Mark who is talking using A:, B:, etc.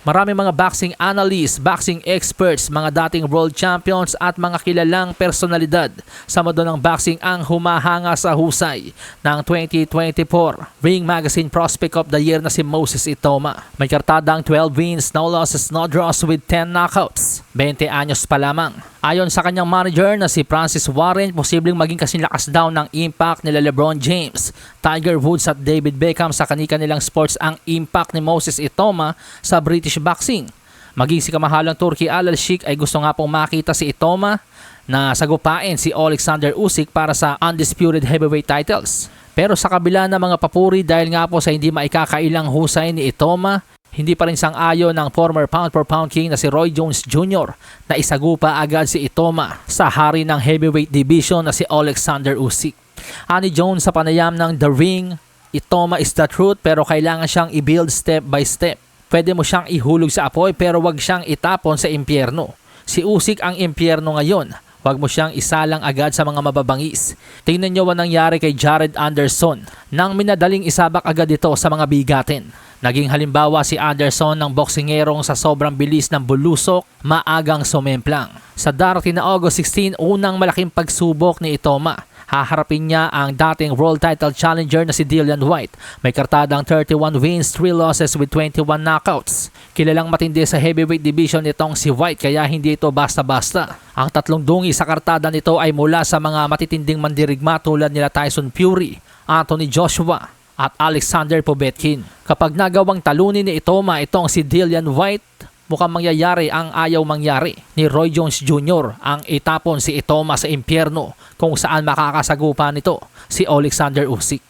A: Marami mga boxing analysts, boxing experts, mga dating world champions at mga kilalang personalidad sa mundo ng boxing ang humahanga sa husay ng 2024 Ring Magazine Prospect of the Year na si Moses Itoma. May kartadang 12 wins, no losses, no draws with 10 knockouts. 20 anyos pa lamang. Ayon sa kanyang manager na si Francis Warren, posibleng maging kasing lakas daw ng impact nila LeBron James, Tiger Woods at David Beckham sa kani-kanilang sports ang impact ni Moses Itoma sa British boxing. Maging si kamahalang Turkey Al Sheikh ay gusto nga pong makita si Itoma na sagupain si Alexander Usyk para sa undisputed heavyweight titles. Pero sa kabila ng mga papuri dahil nga po sa hindi maikakailang husay ni Itoma, hindi pa rin sang-ayon ng former pound for pound king na si Roy Jones Jr. na isagupa agad si Itoma sa hari ng heavyweight division na si Alexander Usyk. Ani Jones sa panayam ng The Ring, Itoma is the truth pero kailangan siyang i-build step by step. Pwede mo siyang ihulog sa apoy pero wag siyang itapon sa impyerno. Si Usyk ang impyerno ngayon. Huwag mo siyang isalang agad sa mga mababangis. Tingnan niyo ang nangyari kay Jared Anderson nang minadaling isabak agad ito sa mga bigatin. Naging halimbawa si Anderson ng boksingerong sa sobrang bilis ng bulusok, maagang sumemplang. Sa darating na August 16, unang malaking pagsubok ni Itoma. Haharapin niya ang dating world title challenger na si Dillian White. May kartadang 31 wins, 3 losses with 21 knockouts. Kilalang matindi sa heavyweight division nitong si White kaya hindi ito basta-basta. Ang tatlong dungi sa kartada nito ay mula sa mga matitinding mandirigma tulad nila Tyson Fury, Anthony Joshua, at Alexander Povetkin. Kapag nagawang talunin ni Itoma itong si Dillian White, mukhang mangyayari ang ayaw mangyari ni Roy Jones Jr. ang itapon si Itoma sa impyerno kung saan makakasagupa nito si Alexander Usyk.